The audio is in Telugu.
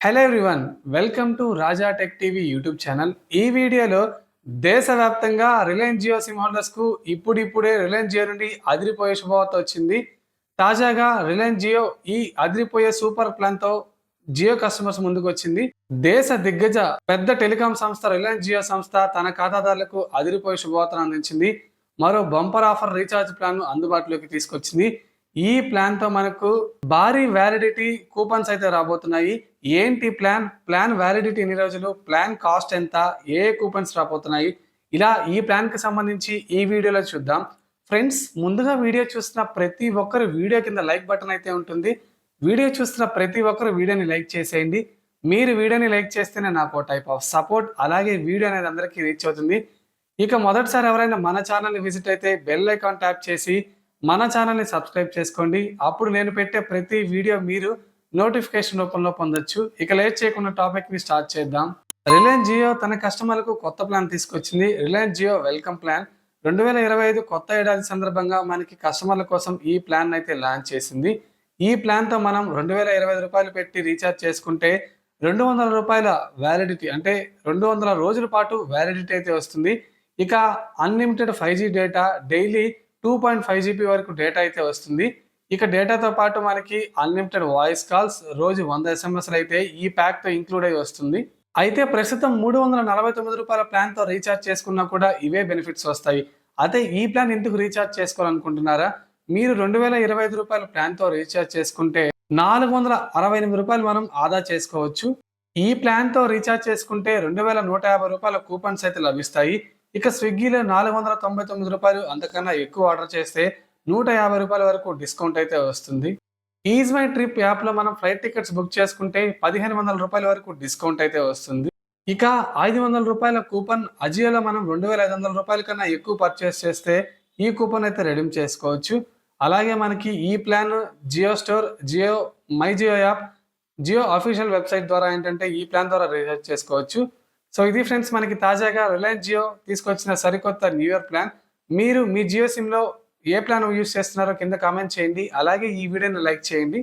Hello everyone welcome to Raja tech TV YouTube channel ఈ వీడియోలో దేశవ్యాప్తంగా రిలయన్స్ జియో సిమ్ హోల్డర్స్కు ఇప్పుడిప్పుడే రిలయన్స్ జియో నుండి అదిరిపోయే శుభవార్త వచ్చింది. తాజాగా రిలయన్స్ జియో ఈ అదిరిపోయే సూపర్ ప్లాన్తో జియో కస్టమర్స్ ముందుకు వచ్చింది. దేశ దిగ్గజ పెద్ద టెలికాం సంస్థ రిలయన్స్ జియో సంస్థ తన ఖాతాదారులకు అదిరిపోయే శుభవార్తను అందించింది. మరో బంపర్ ఆఫర్ రీఛార్జ్ ప్లాన్ అందుబాటులోకి తీసుకొచ్చింది. ఈ ప్లాన్తో మనకు భారీ వ్యాలిడిటీ కూపన్స్ అయితే రాబోతున్నాయి. ఏంటి ప్లాన్ ప్లాన్ వ్యాలిడిటీ ఎన్ని రోజులు? ప్లాన్ కాస్ట్ ఎంత? ఏ కూపన్స్ రాబోతున్నాయి? ఇలా ఈ ప్లాన్కి సంబంధించి ఈ వీడియోలో చూద్దాం. ఫ్రెండ్స్ ముందుగా వీడియో చూస్తున్న ప్రతి ఒక్కరు వీడియో కింద లైక్ బటన్ అయితే ఉంటుంది. వీడియో చూస్తున్న ప్రతి ఒక్కరు వీడియోని లైక్ చేసేయండి. మీరు వీడియోని లైక్ చేస్తేనే నాకు టైప్ ఆఫ్ సపోర్ట్ అలాగే వీడియో అనేది అందరికీ రీచ్ అవుతుంది. ఇక మొదటిసారి ఎవరైనా మన ఛానల్ని విజిట్ అయితే బెల్ ఐకాన్ ట్యాప్ చేసి మన ఛానల్ని సబ్స్క్రైబ్ చేసుకోండి. అప్పుడు నేను పెట్టే ప్రతి వీడియో మీరు నోటిఫికేషన్ రూపంలో పొందొచ్చు. ఇక లేట్ చేయకుండా టాపిక్ని స్టార్ట్ చేద్దాం. రిలయన్స్ జియో తన కస్టమర్లకు కొత్త ప్లాన్ తీసుకొచ్చింది. Reliance Jio welcome plan. రెండు వేల ఇరవై ఐదు కొత్త ఏడాది సందర్భంగా మనకి కస్టమర్ల కోసం ఈ ప్లాన్ అయితే లాంచ్ చేసింది. ఈ ప్లాన్తో మనం రెండు వేల ఇరవై ఐదు రూపాయలు పెట్టి రీఛార్జ్ చేసుకుంటే రెండు వందల రూపాయల వ్యాలిడిటీ అంటే రెండు వందల రోజుల పాటు వ్యాలిడిటీ అయితే వస్తుంది. ఇక unlimited five G data daily two point five GB వరకు డేటా అయితే వస్తుంది. ఇక డేటాతో పాటు మనకి అన్లిమిటెడ్ వాయిస్ కాల్స్ రోజు వంద ఎస్ఎంఎస్లు అయితే ఈ ప్యాక్తో ఇంక్లూడ్ అయి వస్తుంది. అయితే ప్రస్తుతం మూడు వందల నలభై తొమ్మిది రూపాయల ప్లాన్తో రీఛార్జ్ చేసుకున్నా కూడా ఇవే బెనిఫిట్స్ వస్తాయి. అయితే ఈ ప్లాన్ ఎందుకు రీఛార్జ్ చేసుకోవాలనుకుంటున్నారా? మీరు రెండు వేల ఇరవై ఐదు రూపాయల ప్లాన్తో రీఛార్జ్ చేసుకుంటే నాలుగు వందల అరవై ఎనిమిది రూపాయలు మనం ఆదా చేసుకోవచ్చు. ఈ ప్లాన్తో రీఛార్జ్ చేసుకుంటే రెండు వేల నూట యాభై రూపాయల కూపన్స్ అయితే లభిస్తాయి. ఇక స్విగ్గీలో నాలుగు వందల తొంభై తొమ్మిది రూపాయలు అంతకన్నా ఎక్కువ ఆర్డర్ చేస్తే నూట యాభై రూపాయల వరకు డిస్కౌంట్ అయితే వస్తుంది. ఈజ్ మై ట్రిప్ యాప్లో మనం ఫ్లైట్ టికెట్స్ బుక్ చేసుకుంటే పదిహేను వందల రూపాయల వరకు డిస్కౌంట్ అయితే వస్తుంది. ఇక ఐదు వందల రూపాయల కూపన్ అజియోలో మనం రెండు వేల ఐదు వందల రూపాయల కన్నా ఎక్కువ పర్చేస్ చేస్తే ఈ కూపన్ అయితే రెడీమ్ చేసుకోవచ్చు. అలాగే మనకి ఈ plan Jio store Jio my Jio app Jio official website ద్వారా ఏంటంటే ఈ ప్లాన్ ద్వారా రీఛార్జ్ చేసుకోవచ్చు. సో ఇది ఫ్రెండ్స్ మనకి తాజాగా రిలయన్స్ జియో తీసుకొచ్చిన సరికొత్త న్యూ ఇయర్ ప్లాన్ మీరు మీ జియో సిమ్లో ఏ ప్లాన్ యూస్ చేస్తున్నారో కింద కామెంట్ చేయండి. అలాగే ఈ వీడియోని లైక్ చేయండి.